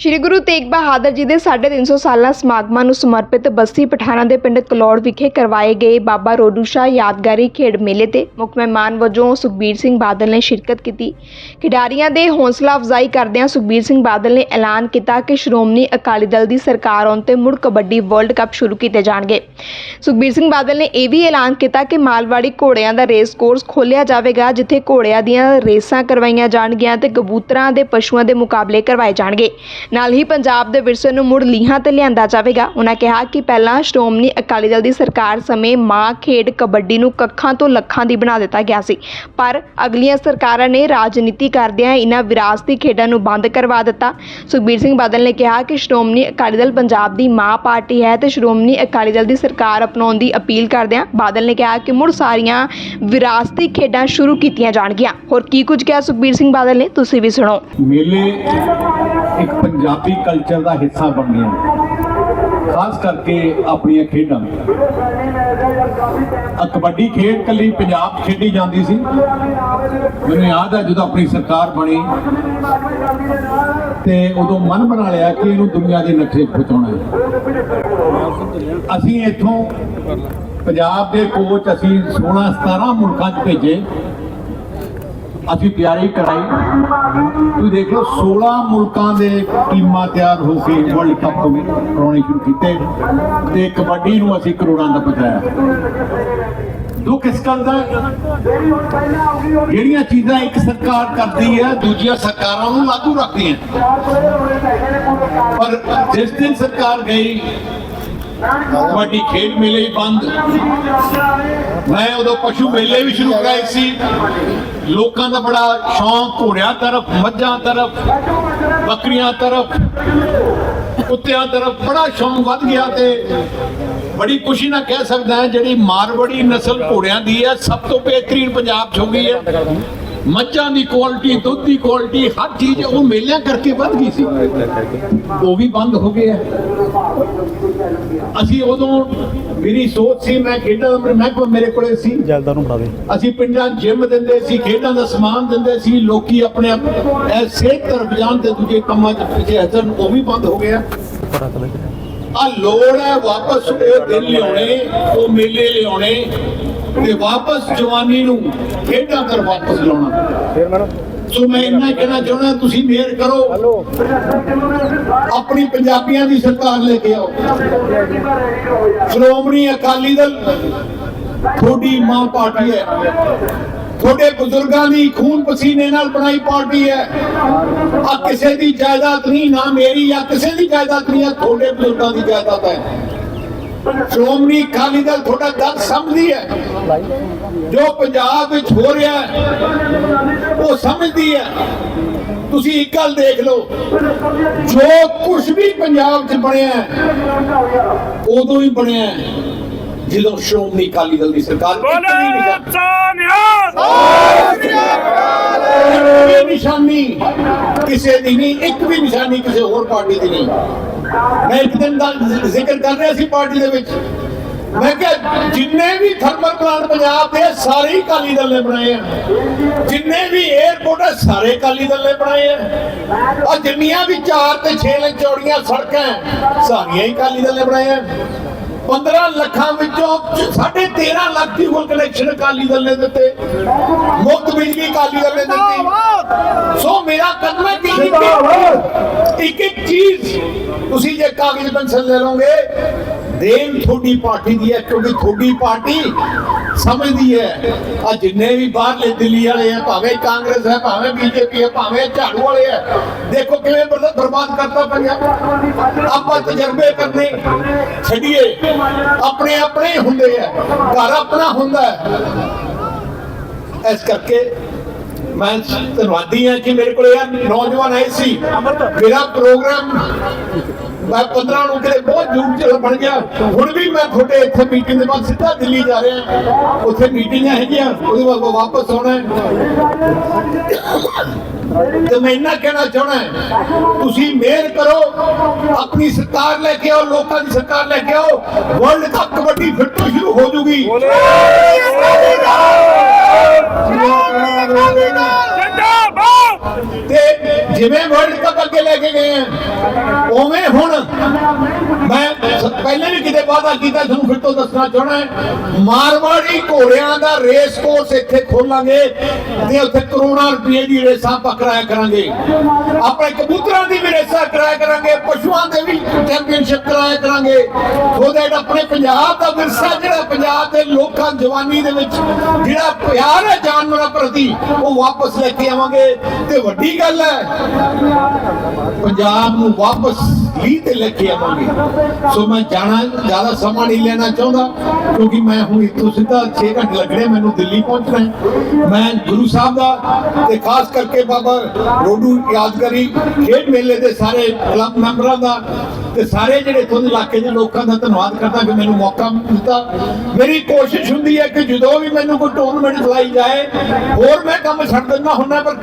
ਸ਼੍ਰੀ ਗੁਰੂ ਤੇਗ ਬਹਾਦਰ ਜੀ ਦੇ 350 ਸਾਲਾ ਸਮਾਗਮਾਂ ਨੂੰ ਸਮਰਪਿਤ ਬੱਸੀ ਪਠਾਣਾ ਦੇ ਪਿੰਡ ਕਲੌੜ ਵਿਖੇ ਕਰਵਾਏ ਗਏ ਬਾਬਾ ਰੋਡੂ ਸ਼ਾਹ ਯਾਦਗਾਰੀ ਖੇਡ ਮੇਲੇ ਤੇ ਮੁੱਖ ਮਹਿਮਾਨ ਵਜੋਂ ਸੁਖਬੀਰ ਸਿੰਘ ਬਾਦਲ ਨੇ ਸ਼ਿਰਕਤ ਕੀਤੀ। ਖਿਡਾਰੀਆਂ ਦੇ ਹੌਸਲਾ ਅਫਜ਼ਾਈ ਕਰਦਿਆਂ ਸੁਖਬੀਰ ਸਿੰਘ ਬਾਦਲ ਨੇ ਐਲਾਨ ਕੀਤਾ ਕਿ ਸ਼੍ਰੋਮਣੀ ਅਕਾਲੀ ਦਲ ਦੀ ਸਰਕਾਰ ਆਉਣ ਤੇ ਮੁੜ ਕਬੱਡੀ ਵਰਲਡ ਕੱਪ ਸ਼ੁਰੂ ਕੀਤੇ ਜਾਣਗੇ। ਸੁਖਬੀਰ ਸਿੰਘ ਬਾਦਲ ਨੇ ਇਹ ਵੀ ਐਲਾਨ ਕੀਤਾ ਕਿ ਮਾਲਵਾੜੀ ਘੋੜਿਆਂ ਦਾ ਰੇਸ ਕੋਰਸ ਖੋਲ੍ਹਿਆ ਜਾਵੇਗਾ, ਜਿੱਥੇ ਘੋੜਿਆਂ ਦੀਆਂ ਰੇਸਾਂ ਕਰਵਾਈਆਂ ਜਾਣਗੀਆਂ ਤੇ ਕਬੂਤਰਾਂ ਦੇ ਪਸ਼ੂਆਂ ਦੇ ਮੁਕਾਬਲੇ ਕਰਵਾਏ ਜਾਣਗੇ। ਨਾਲ ਹੀ ਪੰਜਾਬ ਦੇ ਵਿਰਸੇ ਨੂੰ ਮੁੜ ਲੀਹਾਂ ਤੇ ਲਿਆਂਦਾ ਜਾਵੇਗਾ। ਉਹਨਾਂ ਕਿਹਾ ਕਿ ਪਹਿਲਾਂ ਸ਼੍ਰੋਮਣੀ ਅਕਾਲੀ ਦਲ ਦੀ ਸਰਕਾਰ ਸਮੇਂ ਮਾਂ ਖੇਡ ਕਬੱਡੀ ਨੂੰ ਕੱਖਾਂ ਤੋਂ ਲੱਖਾਂ ਦੀ ਬਣਾ ਦਿੱਤਾ ਗਿਆ ਸੀ। ਪਰ ਅਗਲੀਆਂ ਸਰਕਾਰਾਂ ਨੇ ਰਾਜਨੀਤੀ ਕਰਦਿਆਂ ਇਹਨਾਂ ਵਿਰਾਸਤੀ ਖੇਡਾਂ ਨੂੰ ਬੰਦ ਕਰਵਾ ਦਿੱਤਾ। ਸੁਖਬੀਰ ਸਿੰਘ ਬਾਦਲ ਨੇ ਕਿਹਾ ਕਿ ਸ਼੍ਰੋਮਣੀ ਅਕਾਲੀ ਦਲ ਪੰਜਾਬ ਦੀ ਮਾਂ ਪਾਰਟੀ ਹੈ ਤੇ ਸ਼੍ਰੋਮਣੀ ਅਕਾਲੀ ਦਲ ਦੀ ਸਰਕਾਰ ਅਪਣਾਉਣ ਦੀ ਅਪੀਲ ਕਰਦਿਆਂ ਬਾਦਲ ਨੇ ਕਿਹਾ ਕਿ ਮੁੜ ਸਾਰੀਆਂ ਵਿਰਾਸਤੀ ਖੇਡਾਂ ਸ਼ੁਰੂ ਕੀਤੀਆਂ ਜਾਣਗੀਆਂ। ਹੋਰ ਕੀ ਕੁਝ ਕਿਹਾ ਸੁਖਬੀਰ ਸਿੰਘ ਬਾਦਲ ਨੇ? ਤੁਸੀਂ ਵੀ ਸੁਣੋ। ਮੇਲੇ ਇੱਕ ਪੰਜਾਬੀ ਕਲਚਰ ਦਾ ਹਿੱਸਾ ਬਣ ਗਏ ਖਾਸ ਕਰਕੇ ਆਪਣੀਆਂ ਖੇਡਾਂ। ਆ ਕਬੱਡੀ ਖੇਡ ਕੱਲੀ ਪੰਜਾਬ 'ਚ ਖੇਡੀ ਜਾਂਦੀ ਸੀ। ਮੈਨੂੰ ਯਾਦ ਹੈ ਜਦੋਂ ਆਪਣੀ ਸਰਕਾਰ ਬਣੀ। ਤੇ ਉਦੋਂ ਮਨ ਬਣਾ ਲਿਆ ਕਿ ਇਹਨੂੰ ਦੁਨੀਆ ਦੇ ਨਕਸ਼ੇ 'ਤੇ ਪਹੁੰਚਾਉਣਾ ਹੈ। ਅਸੀਂ ਇੱਥੋਂ ਪੰਜਾਬ ਦੇ ਕੋਚ ਅਸੀਂ 16 17 ਮੁਲਕਾਂ 'ਚ ਭੇਜੇ। ਅਸੀਂ ਤਿਆਰੀ ਕਰਾਈ। ਤੁਸੀਂ ਦੇਖ ਲਓ 16 ਮੁਲਕਾਂ ਦੇ ਟੀਮਾਂ ਤਿਆਰ ਹੋ ਕੇ ਵਰਲਡ ਕੱਪ ਕਰਾਉਣੇ ਸ਼ੁਰੂ ਕੀਤੇ ਤੇ ਕਬੱਡੀ ਨੂੰ ਅਸੀਂ ਕਰੋੜਾਂ ਦਾ ਪਹੁੰਚਾਇਆ ਦੁੱਖ ਇਸ ਗੱਲ ਦਾ ਜਿਹੜੀਆਂ ਚੀਜ਼ਾਂ ਇੱਕ ਸਰਕਾਰ ਕਰਦੀ ਹੈ, ਦੂਜੀਆਂ ਸਰਕਾਰਾਂ ਨੂੰ ਲਾਗੂ ਰੱਖਦੀਆਂ। ਪਰ ਜਿਸ ਦਿਨ ਸਰਕਾਰ ਗਈ ਕਬੱਡੀ ਖੇਡ ਮੇਲੇ ਹੀ ਬੰਦ। ਮੈਂ ਉਦੋਂ ਪਸ਼ੂ ਮੇਲੇ ਵੀ ਸ਼ੁਰੂ ਕਰਾਏ ਸੀ। ਲੋਕਾਂ ਦਾ ਬੜਾ ਸ਼ੌਂਕ, ਘੋੜਿਆਂ ਤਰਫ, ਮੱਝਾਂ ਤਰਫ, ਬੱਕਰੀਆਂ ਤਰਫ, ਕੁੱਤਿਆਂ ਤਰਫ ਬੜਾ ਸ਼ੌਂਕ ਵੱਧ ਗਿਆ ਤੇ ਬੜੀ ਖੁਸ਼ੀ ਨਾਲ ਕਹਿ ਸਕਦਾ ਜਿਹੜੀ ਮਾਰਵੜੀ ਨਸਲ ਘੋੜਿਆਂ ਦੀ ਹੈ, ਸਭ ਤੋਂ ਬਿਹਤਰੀਨ ਪੰਜਾਬ 'ਚ ਹੋ ਗਈ ਹੈ। ਮੱਝਾਂ ਦੀ ਕੁਆਲਿਟੀ ਦੁੱਧ ਦੀ ਕੁਆਲਿਟੀ ਹਰ ਚੀਜ਼ ਉਹ ਮੇਲਿਆਂ ਕਰਕੇ ਵੱਧ ਗਈ ਸੀ। ਉਹ ਵੀ ਬੰਦ ਹੋ ਗਏ ਹੈ। ਅਸੀਂ ਉਦੋਂ ਮੇਰੀ ਸੋਚ ਸੀ ਮੈਂ ਖੇਡਾਂ ਦਾ ਮਹਿਕਮਾ ਮੇਰੇ ਕੋਲੇ ਸੀ। ਜਲਦਾਰ ਨੂੰ ਦੇ ਅਸੀਂ ਪਿੰਡਾਂ ਜਿਮ ਦਿੰਦੇ ਸੀ ਖੇਡਾਂ ਦਾ ਸਮਾਨ ਦਿੰਦੇ ਸੀ ਲੋਕੀ ਆਪਣੇ ਆਪ ਇਹ ਸਿਹਤ ਤਰਫ ਜਾਣ ਤੇ ਦੂਜੇ ਕੰਮਾਂ 'ਚ ਪਿੱਛੇ ਹਟਣ ਉਹ ਵੀ ਬੰਦ ਹੋ ਗਿਆ। ਆ ਲੋੜ ਹੈ ਵਾਪਸ ਉਹ ਦਿਨ ਲਿਆਉਣੇ ਉਹ ਮੇਲੇ ਲਿਆਉਣੇ ਤੇ ਵਾਪਸ ਜਵਾਨੀ ਨੂੰ ਖੇਡਾਂ ਕਰ ਵਾਪਸ ਲਾਉਣਾ ਫਿਰ ਮੈਡਮ? ਸੋ ਮੈਂ ਇੰਨਾ ਕਹਿਣਾ ਚਾਹੁੰਦਾ, ਤੁਸੀਂ ਮਿਹਰ ਕਰੋ। ਆਪਣੀ ਪੰਜਾਬੀਆਂ ਦੀ ਸਰਕਾਰ ਲੈ ਕੇ ਆਓ। ਸ਼੍ਰੋਮਣੀ ਅਕਾਲੀ ਦਲ, ਤੁਹਾਡੀ ਮਾਂ ਪਾਰਟੀ ਹੈ। ਤੁਹਾਡੇ ਬਜ਼ੁਰਗਾਂ ਦੀ ਖੂਨ ਪਸੀਨੇ ਨਾਲ ਬਣਾਈ ਪਾਰਟੀ ਹੈ। ਆ ਕਿਸੇ ਦੀ ਜਾਇਦਾਦ ਨਹੀਂ, ਨਾ ਮੇਰੀ ਆ ਕਿਸੇ ਦੀ ਜਾਇਦਾਦ ਨਹੀਂ ਆ ਤੁਹਾਡੇ ਬਜ਼ੁਰਗਾਂ ਦੀ ਜਾਇਦਾਦ ਹੈ। ਸ਼੍ਰੋਮਣੀ ਅਕਾਲੀ ਦਲ ਤੁਹਾਡਾ ਦਰਦ ਸਮਝਦੀ ਹੈ। ਜੋ ਪੰਜਾਬ ਵਿੱਚ ਹੋ ਰਿਹਾ ਉਹ ਸਮਝਦੀ ਹੈ। ਤੁਸੀਂ ਇੱਕ ਗੱਲ ਦੇਖ ਲਓ ਜੋ ਕੁਝ ਵੀ ਪੰਜਾਬ 'ਚ ਬਣਿਆ ਉਦੋਂ ਹੀ ਬਣਿਆ ਜਦੋਂ ਸ਼੍ਰੋਮਣੀ ਅਕਾਲੀ ਦਲ ਦੀ ਸਰਕਾਰ ਵੀ ਨਿਸ਼ਾਨੀ ਕਿਸੇ ਦੀ ਨਹੀਂ ਇੱਕ ਵੀ ਨਿਸ਼ਾਨੀ ਕਿਸੇ ਹੋਰ ਪਾਰਟੀ ਦੀ ਨਹੀਂ। ਮੈਂ ਇੱਕ ਦਿਨ ਦਾ ਜ਼ਿਕਰ ਕਰ ਰਿਹਾ ਸੀ ਪਾਰਟੀ ਦੇ ਵਿੱਚ। ਮੈਂ ਕਿਹਾ ਜਿੰਨੇ ਵੀ ਥਰਮਲ ਪਲਾਂਟ ਪੰਜਾਬ ਦੇ ਸਾਰੇ ਹੀ ਦਲ ਨੇ ਬਣਾਏ ਆ। ਜਿੰਨੇ ਵੀ 에어ਪੋਰਟ ਆ, ਸਾਰੇ ਅਕਾਲੀ ਦਲ ਨੇ ਬਣਾਏ ਆ। ਆ ਜਿੰਨੀਆਂ ਵੀ 4 ਤੇ 6 ਇੰਚ ਚੌੜੀਆਂ ਸੜਕਾਂ ਸਾਰੀਆਂ ਹੀ ਅਕਾਲੀ ਦਲ ਨੇ ਬਣਾਏ ਆ। 15 ਲੱਖਾਂ ਵਿੱਚੋਂ 13.5 ਲੱਖ ਦੀ ਹੁਣ ਕਨੈਕਸ਼ਨ ਅਕਾਲੀ ਦਲ ਨੇ ਦਿੱਤੇ। ਮੁਫਤ ਬਿਜਲੀ ਅਕਾਲੀ ਦਲ ਨੇ ਦਿੱਤੀ। ਸੋ ਮੇਰਾ ਕਦਮ ਹੈ ਕਿ ਇੱਕ- ਇੱਕ ਚੀਜ਼ ਤੁਸੀਂ ਜੇ ਕਾਗਜ਼ ਪੈਨਸ਼ਨ ਲੈ ਲਓਗੇ ਦੇਨ ਤੁਹਾਡੀ ਪਾਰਟੀ ਦੀ ਹੈ, ਕਿਉਂਕਿ ਤੁਹਾਡੀ ਪਾਰਟੀ ਸਮਝਦੀ ਹੈ ਆ ਜਿੰਨੇ ਵੀ ਬਾਹਰਲੇ ਦਿੱਲੀ ਵਾਲੇ ਆ, ਭਾਵੇਂ ਕਾਂਗਰਸ ਹੈ, ਭਾਵੇਂ ਬੀਜੇਪੀ ਹੈ, ਭਾਵੇਂ ਝਾੜੂ ਵਾਲੇ ਹੈ ਦੇਖੋ ਕਿਵੇਂ ਬਰਬਾਦ ਬਰਬਾਦ ਕਰਤਾ ਪੰਜਾਬ ਆਪਾਂ ਤਜਰਬੇ ਕਰਨੇ, ਛੱਡੀਏ। ਆਪਣੇ ਆਪਣੇ ਹੁੰਦੇ ਆ, ਘਰ ਆਪਣਾ ਹੁੰਦਾ ਹੈ। ਇਸ ਕਰਕੇ ਮੈਂ ਧੰਨਵਾਦੀ ਹਾਂ ਕਿ ਮੇਰੇ ਕੋਲ ਇਹ ਨੌਜਵਾਨ ਆਏ ਸੀ। ਮੇਰਾ ਪ੍ਰੋਗਰਾਮ ਮੈਂ 15 ਨੂੰ ਕਿਤੇ ਬਹੁਤ ਜੂਮ ਚ ਬਣ ਗਿਆ। ਹੁਣ ਵੀ ਮੈਂ ਤੁਹਾਡੇ ਇੱਥੇ ਮੀਟਿੰਗ ਦੇ ਬਾਅਦ ਸਿੱਧਾ ਦਿੱਲੀ ਜਾ ਰਿਹਾ। ਉੱਥੇ ਮੀਟਿੰਗਾਂ ਹੈਗੀਆਂ ਉਹਦੇ ਬਾਅਦ ਵਾਪਸ ਆਉਣਾ ਹੈ। ਤੇ ਮੈਂ ਇੰਨਾ ਕਹਿਣਾ ਚਾਹਣਾ ਤੁਸੀਂ ਮਿਹਰ ਕਰੋ ਆਪਣੀ ਸਰਕਾਰ ਲੈ ਕੇ ਆਓ ਲੋਕਾਂ ਦੀ ਸਰਕਾਰ ਲੈ ਕੇ ਆਓ। ਵਰਲਡ ਕੱਪ ਕਬੱਡੀ ਫਿਰ ਤੋਂ ਸ਼ੁਰੂ ਹੋ ਜੂਗੀ। ਤੇ ਜਿਵੇਂ ਵਰਲਡ ਕੱਪ ਅੱਗੇ ਲੈ ਕੇ ਗਏ ਆ ਉਵੇਂ ਹੁਣ ਮੈਂ ਪਹਿਲੇ ਵੀ ਕਿਤੇ ਵਾਅਦਾ ਕੀਤਾ ਤੁਹਾਨੂੰ ਫਿਰ ਤੋਂ ਦੱਸਣਾ ਚਾਹਣਾ ਮਾਰਵਾੜੀ ਘੋੜਿਆਂ ਦਾ ਰੇਸ ਕੋਰਸ ਇੱਥੇ ਖੋਲਾਂਗੇ ਤੇ ਉੱਥੇ ਕਰੋੜਾਂ ਰੁਪਏ ਦੀ ਰੇਸਾਂ ਪਕੜਾਇਆ ਕਰਾਂਗੇ। ਆਪਣੇ ਕਬੂਤਰਾਂ ਦੀ ਵੀ ਰੇਸਾਂ ਕਰਾਇਆ ਕਰਾਂਗੇ, ਪਸ਼ੂਆਂ ਦੇ ਵੀ ਚੈਂਪੀਅਨਸ਼ਿਪ ਕਰਾਇਆ ਕਰਾਂਗੇ। ਸੋ ਆਪਣੇ ਪੰਜਾਬ ਦਾ ਵਿਰਸਾ ਜਿਹੜਾ ਪੰਜਾਬ ਦੇ ਲੋਕਾਂ, ਜਵਾਨੀ ਦੇ ਵਿੱਚ ਜਿਹੜਾ ਪਿਆਰ ਹੈ ਜਾਨਵਰਾਂ ਪ੍ਰਤੀ, ਉਹ ਵਾਪਸ ਲੈ ਕੇ ਆਵਾਂਗੇ। ਤੇ ਵੱਡੀ ਗੱਲ ਹੈ, ਪੰਜਾਬ ਨੂੰ ਵਾਪਸ ਲੀ ਤੇ ਲੈ ਕੇ ਆਵਾਂਗੇ। ਸੋ ਮੈਂ ਜਾਣਾ, ਜ਼ਿਆਦਾ ਸਮਾਂ ਨਹੀਂ ਲੈਣਾ ਚਾਹੁੰਦਾ, ਕਿਉਂਕਿ ਮੈਂ ਹੁਣ ਇੱਥੋਂ ਸਿੱਧਾ 6 ਘੰਟੇ ਲੱਗਣੇ, ਮੈਨੂੰ ਦਿੱਲੀ ਪਹੁੰਚਣਾ ਮੈਂ ਗੁਰੂ ਸਾਹਿਬ ਦਾ, ਤੇ ਖਾਸ ਕਰਕੇ ਬਾਬਾ ਰੋਡੂ ਯਾਦਗਾਰੀ ਖੇਡ ਮੇਲੇ ਦੇ ਸਾਰੇ ਕਲੱਬ ਮੈਂਬਰਾਂ ਦਾ, ਤੇ ਸਾਰੇ ਜਿਹੜੇ ਇੱਥੋਂ ਇਲਾਕੇ ਦੇ ਲੋਕਾਂ ਦਾ ਧੰਨਵਾਦ ਕਰਦਾ ਕਿ ਮੈਨੂੰ ਮੌਕਾ ਦਿੱਤਾ। ਮੇਰੀ ਕੋਸ਼ਿਸ਼ ਹੁੰਦੀ ਹੈ ਕਿ ਜਦੋਂ ਵੀ ਮੈਨੂੰ ਕੋਈ ਟੂਰਨਾਮੈਂਟ ਖਿਲਾਈ ਜਾਏ, ਹੋਰ ਮੈਂ ਕੰਮ ਛੱਡ ਦਿੰਦਾ ਹੁੰਦਾ, ਪਰ